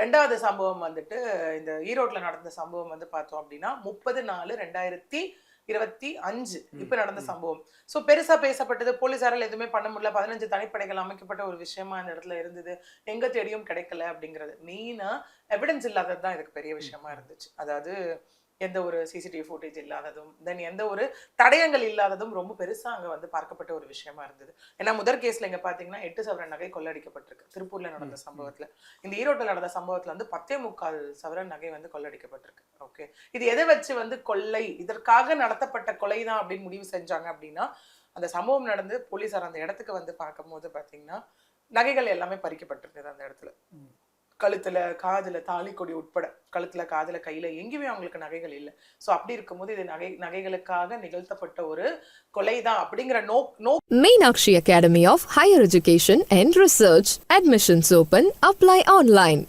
ரெண்டாவது சம்பவம் வந்துட்டு இந்த ஈரோட்ல நடந்த சம்பவம் வந்து பார்த்தோம் அப்படின்னா முப்பது நாலு ரெண்டாயிரத்தி இருபத்தி அஞ்சு இப்ப நடந்த சம்பவம். சோ பெருசா பேசப்பட்டது போலீசாரால் எதுவுமே பண்ண முடியல. பதினஞ்சு தனிப்படைகள் அமைக்கப்பட்ட ஒரு விஷயமா அந்த இடத்துல இருந்தது. எங்க தேடியும் கிடைக்கல அப்படிங்கிறது. மெயினா எவிடன்ஸ் இல்லாதது தான் இதுக்கு பெரிய விஷயமா இருந்துச்சு. அதாவது எந்த ஒரு சிசிடிவி ஃபுட்டேஜ் இல்லாததும் தென் எந்த ஒரு தடயங்கள் இல்லாததும் ரொம்ப பெருசா அங்க வந்து பார்க்கப்பட்ட ஒரு விஷயமா இருந்தது. ஏன்னா முதற் கேஸ்ல இங்க பாத்தீங்கன்னா எட்டு சவரன் நகை கொள்ளடிக்கப்பட்டிருக்கு. திருப்பூர்ல நடந்த சம்பவத்துல. இந்த ஈரோட்டில் நடந்த சம்பவத்துல வந்து பத்தே முக்கால் சவரன் நகை வந்து கொள்ளடிக்கப்பட்டிருக்கு. ஓகே இது எதை வச்சு வந்து கொள்ளை இதற்காக நடத்தப்பட்ட கொலை தான் அப்படின்னு முடிவு செஞ்சாங்க அப்படின்னா அந்த சம்பவம் நடந்து போலீசார் அந்த இடத்துக்கு வந்து பார்க்கும்போது பாத்தீங்கன்னா நகைகள் எல்லாமே பறிக்கப்பட்டிருந்தது அந்த இடத்துல. கழுத்துல காதுல தாலி கொடி உட்பட கழுத்துல காதுல கையில எங்கேயுமே அவங்களுக்கு நகைகள் இல்லை. சோ அப்படி இருக்கும்போது இது நகை நகைகளுக்காக நிகழ்த்தப்பட்ட ஒரு கொலை தான் அப்படிங்கிற no no Meenakshi Academy of Higher Education and Research admissions open apply online